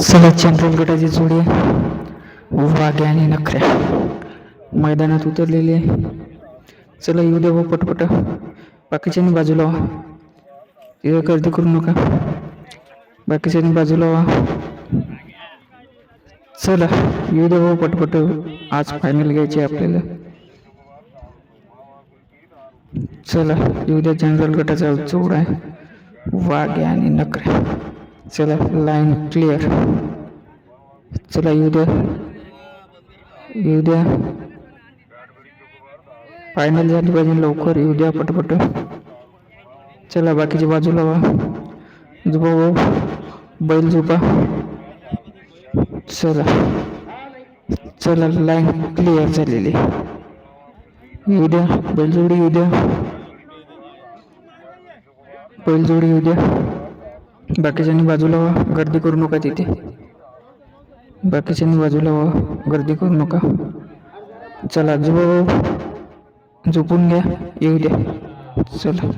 चला जनरल गटाची जोडी वाघे आणि नखऱ्या मैदानात उतरलेले आहे. चला येऊ द्या भाऊ पटपट. बाकीच्यानी बाजूला व्हा तिथं गर्दी करू नका. बाकीच्यानी बाजूला व्हा चला येऊ द्या भाऊ पटपट. आज फायनल घ्यायची आहे आपल्याला. चला येऊ द्या जनरल गटाचा जोड आहे. वाघ्या आणि नखऱ्या चला लाईन क्लिअर चला येऊ द्या. येऊ द्या. फायनल झाली पाहिजे लवकर. येऊ द्या पटपट. चला बाकीच्या बाजूला वा झोपा भाऊ. बैल झोपा. चला. चला लाईन क्लिअर झालेली. येऊ द्या. बैलजोडी येऊ द्या. बैलजोडी येऊ द्या. बाकीच्यांनी बाजूला व्हा गर्दी करू नका तिथे. बाकीच्यांनी बाजूला व्हा गर्दी करू नका. चला जो झोपून घ्या येऊ द्या. चला.